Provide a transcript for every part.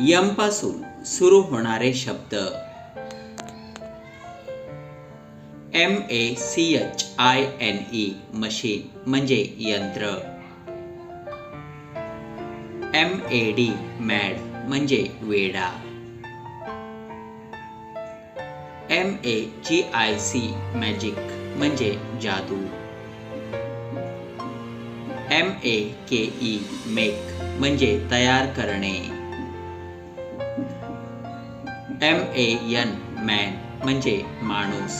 यमपासून सुरू होणारे शब्द. M A C H I N E machine म्हणजे यंत्र. एम ए डी मॅड म्हणजे वेडा. M A G I C magic म्हणजे जादू. M A K E make म्हणजे तयार करणे. एम ए एन मॅन म्हणजे माणूस.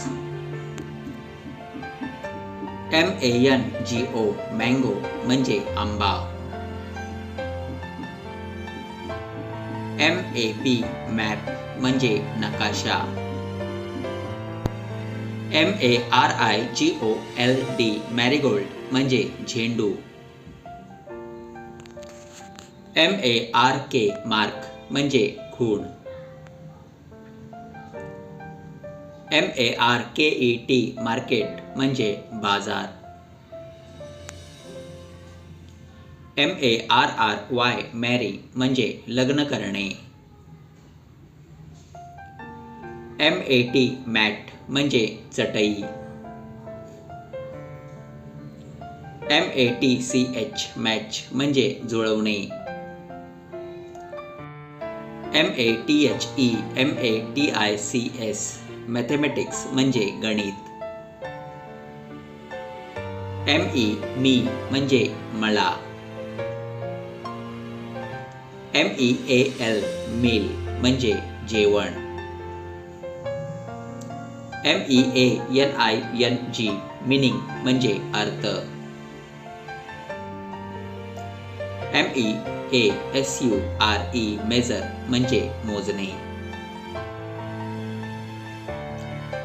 M A N G O mango म्हणजे आंबा. एम ए पी मॅप म्हणजे नकाशा. M A R I G O L D marigold म्हणजे झेंडू. M A R K mark म्हणजे खूण M A R K E T market म्हणजे बाजार. M A R R Y marry म्हणजे लग्न करणे. एम ए टी मॅट म्हणजे चटई. M A T C H match म्हणजे जुळवणे. M A T H E M A T I C S mathematics म्हणजे गणित. एम ई मी म्हणजे मला. M E A L meal म्हणजे जेवण. M E A N I N G meaning म्हणजे अर्थ. M E A S U R E measure म्हणजे मोजणे.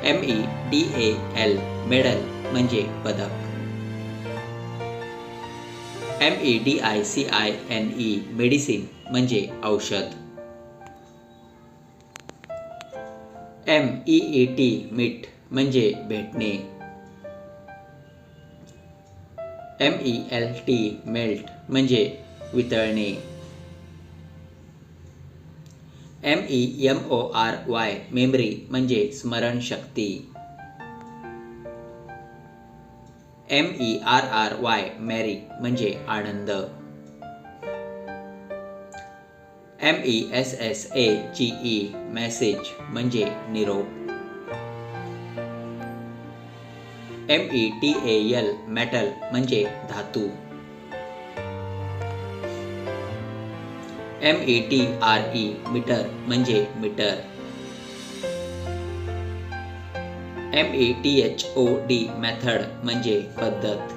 M E D A L medal म्हणजे पदक. M E D I C I N E medicine म्हणजे औषध. M E E T meet म्हणजे भेटणे. M E L T melt म्हणजे वितळणे. M E M O R Y memory म्हणजे स्मरणशक्ती. M E R R Y merry म्हणजे आनंद. M E S S A G E message म्हणजे निरोप. M E T A L metal म्हणजे धातू. M A T R E metre म्हणजे metre M A T H O D method म्हणजे पद्धत.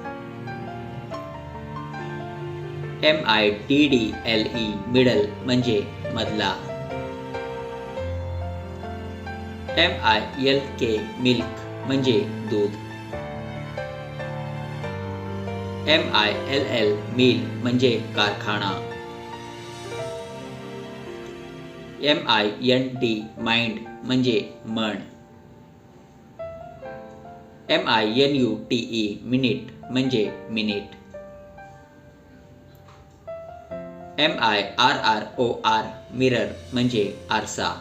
M I T D L E middle म्हणजे मधला. M I L K milk म्हणजे दूध. M I L L mill म्हणजे कारखाना. M I N D mind म्हणजे मन. M I N U T E minute म्हणजे minute M I R R O R mirror म्हणजे आरसा.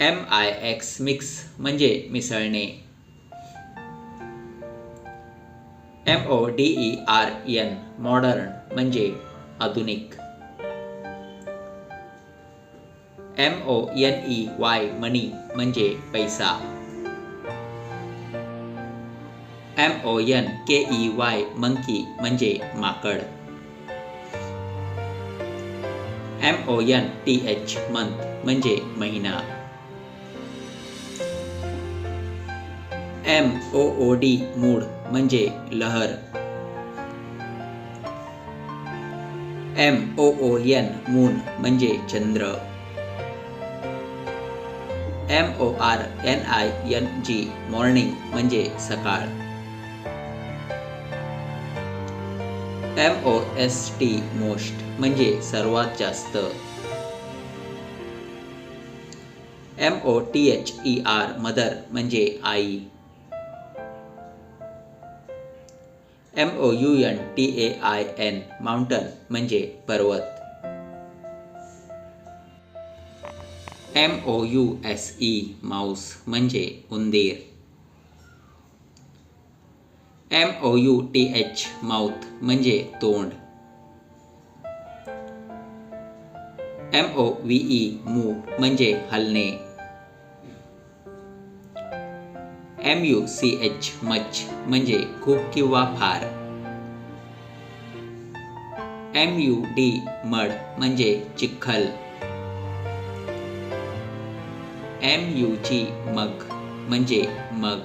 एम आय एक्स मिक्स म्हणजे मिसळणे. M O D E R N modern म्हणजे आधुनिक. M O N E Y money म्हणजे पैसा. M O N K E Y monkey म्हणजे माकड. M O N T H month म्हणजे महिना. M O O D mood म्हणजे लहर. M O O N moon म्हणजे चंद्र. M O R N I N G morning म्हणजे सकाळ. M O S T most म्हणजे सर्वात जास्त. M O T H E R mother म्हणजे आई. M O U N T A I N mountain म्हणजे पर्वत. M O U S E mouse म्हणजे उंदीर. M O U T H mouth म्हणजे तोंड. M O V E move म्हणजे हलणे. M U C H much म्हणजे खूप किंवा फार. एम यू डी मड म्हणजे चिखल. एम यू जी मग म्हणजे मग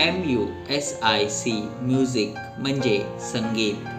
M U S I C music म्हणजे संगीत.